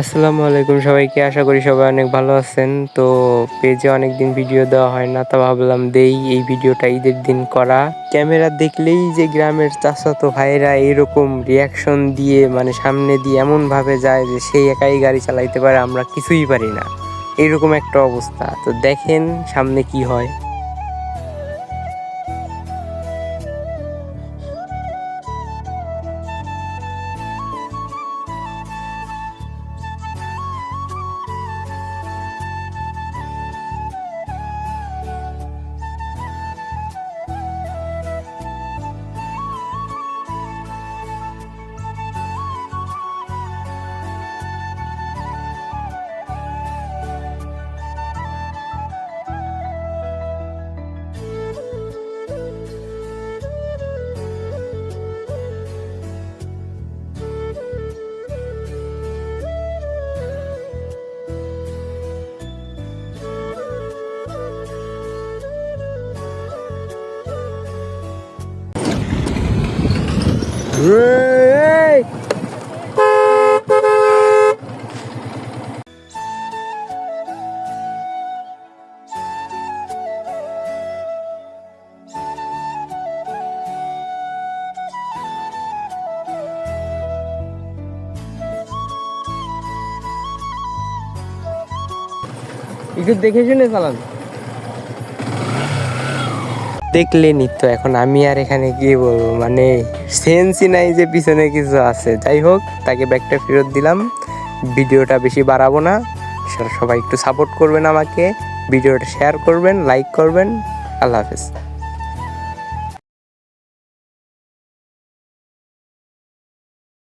আসসালামু আলাইকুম সবাইকে, আশা করি সবাই অনেক ভালো আছেন। তো পেজে অনেক দিন ভিডিও দেওয়া হয় না, তা ভাবলাম দেই এই ভিডিওটা ঈদের দিন করা। ক্যামেরা দেখলেই যে গ্রামের চাচাতো ভাইরা এরকম রিয়াকশন দিয়ে মানে সামনে দিয়ে এমনভাবে যায় যে সেই একাই গাড়ি চালাইতে পারে, আমরা কিছুই পারি না। এরকম একটা অবস্থা। তো দেখেন সামনে কি হয়। একটু দেখে শুনে চালান দেখলেনি তো এখন আমি আর এখানে কি বলব মানে সেন্সই নাই যে পিছনে কিছু আছে। যাই হোক, তাকে ব্যাগটা ফেরত দিলাম। ভিডিওটা বেশি বাড়াবো না। সবাই একটু সাপোর্ট করবেন আমাকে। ভিডিওটা শেয়ার করবেন লাইক করবেন। আল্লাহ হাফেজ।